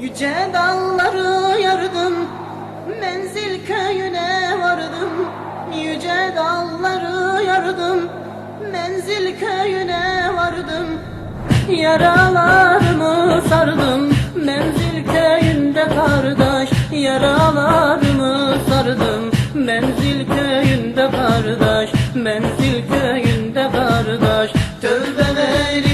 Yüce dağları yardım Menzil köyüne vardım. Yüce dağları yardım Menzil köyüne vardım. Yaralarımı sardım Menzil köyünde kardeş. Yaralarımı sardım Menzil köyünde kardeş. Menzil köyünde kardeş. Tövbe verir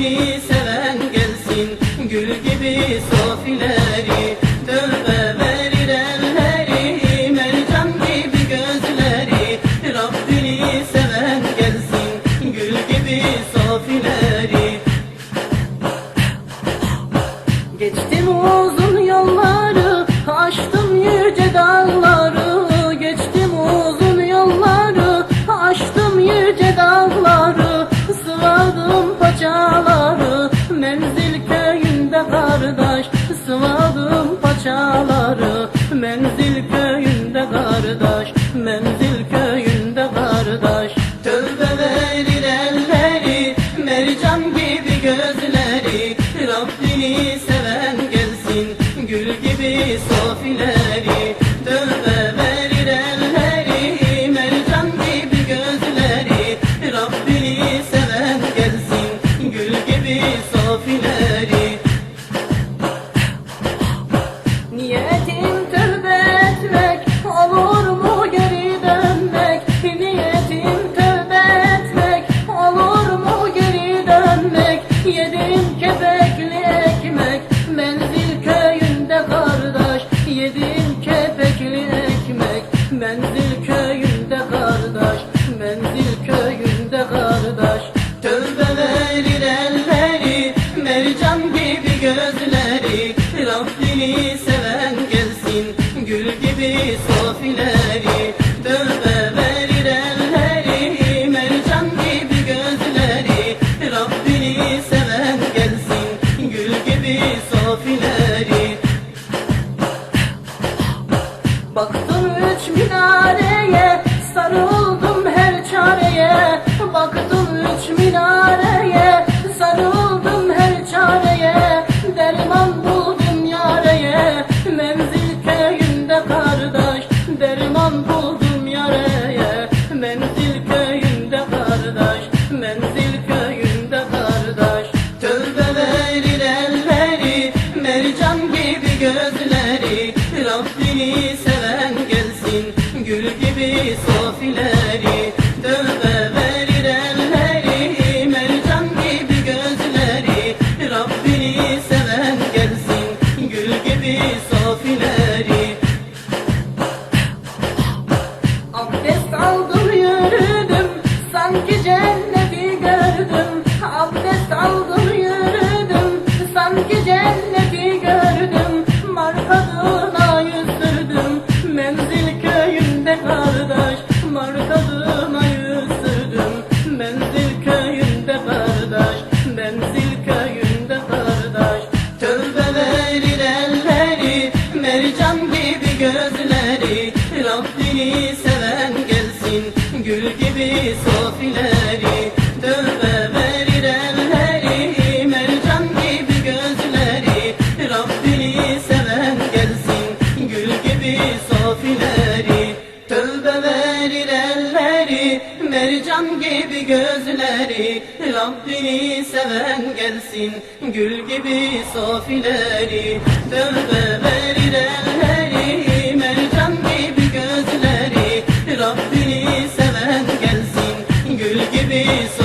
Rabbini seven gelsin Gül gibi sofileri Tövbe verir elleri Mercan gibi gözleri. Rabbini seven gelsin Gül gibi sofileri. Geçtim uzun Gül gibi sofileri Tövbe verir elleri Mercan gibi gözleri. Rabbini seven gelsin Gül gibi sofileri. Niyetim tövbe etmek Olur mu geri dönmek? Niyetim tövbe etmek Olur mu geri dönmek? Yedim Menzil köyünde Menzil kardeş Menzil köyünde kardeş. Tövbe verir elleri Mercan gibi gözleri Rabbini seven gelsin Gül gibi sofileri. Tövbe verir elleri Mercan gibi gözleri. Rabbini seven gelsin Gül gibi sofileri. Tövbe verir elleri Mercan gibi gözleri. Rabbini seven gelsin Gül gibi sofileri. Tövbe be